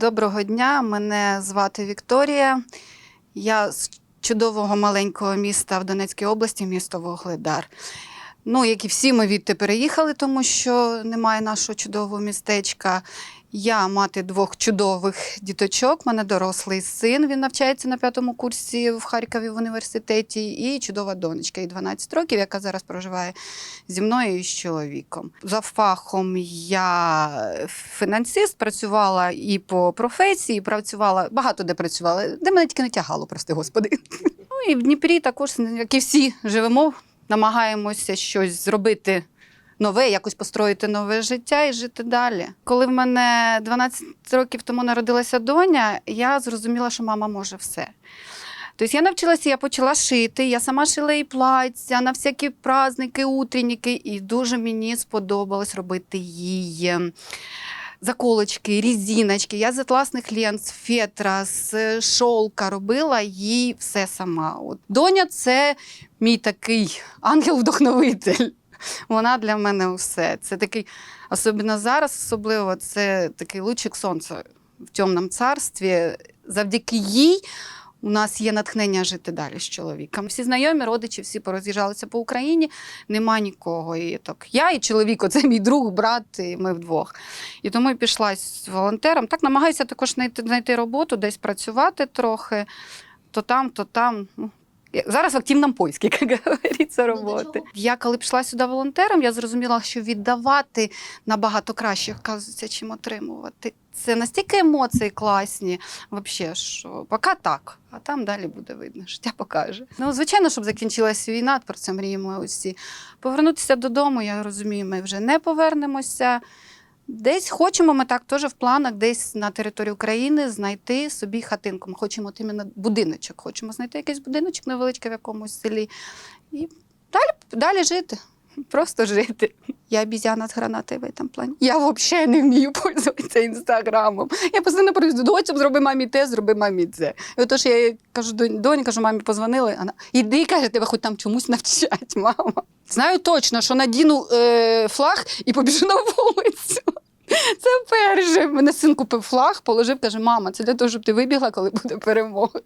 Доброго дня, мене звати Вікторія. Я з чудового маленького міста в Донецькій області, місто Вугледар. Ну, як і всі, ми відти переїхали, тому що немає нашого чудового містечка. Я мати двох чудових діточок. Мене дорослий син. Він навчається на п'ятому курсі в Харкові в університеті, і чудова донечка, їй 12 років, яка зараз проживає зі мною і з чоловіком. За фахом я фінансист, працювала і по професії, працювала багато де працювала, де мене тільки не тягало, прости господи. Ну і в Дніпрі також, як і всі живемо, намагаємося щось зробити. Нове, якось построїти нове життя і жити далі. Коли в мене 12 років тому народилася доня, я зрозуміла, що мама може все. Тобто я навчилася, я почала шити, я сама шила і плаття на всякі праздники, утренніки, і дуже мені сподобалось робити ем, заколочки, різіночки. Я з атласних лент, з фетра, з шолка робила їй все сама. От. Доня це мій такий ангел-вдохновитель. Вона для мене все. Це такий, особливо зараз, особливо це такий лучик сонця в темному царстві. Завдяки їй у нас є натхнення жити далі з чоловіком. Всі знайомі, родичі, всі пороз'їжджалися по Україні, нема нікого. І так я і чоловік, оце мій друг, брат, і ми вдвох. І тому я пішла з волонтером. Так намагаюся також знайти, роботу, десь працювати трохи, то там, то там. Ну, Зараз в активному поиску, як говориться, роботи. Я коли пішла сюди волонтером, я зрозуміла, що віддавати набагато краще, оказується, чим отримувати. Це настільки емоції класні, взагалі, що поки так, а там далі буде видно, життя покаже. Ну, звичайно, щоб закінчилася війна, про це мріємо усі. Повернутися додому, я розумію, ми вже не повернемося. Десь хочемо ми так теж в планах, десь на території України знайти собі хатинку. Ми хочемо іменно будиночок. Хочемо знайти якийсь будиночок невеличкий в якомусь селі. І далі, далі жити. Просто жити. Я обізяна з гранати в цьому плані. Я взагалі не вмію пользуватися інстаграмом. Я постійно кажу, доцям зроби мамі те, зроби мамі це. І отож я кажу, донь, кажу, мамі позвонили. Вона, іди, каже, тебе хоч там чомусь навчать, мама. Знаю точно, що надіну е, флаг і побіжу на вулицю. Перше. Мене син купив флаг, положив, каже, мама, це для того, щоб ти вибігла, коли буде перемога.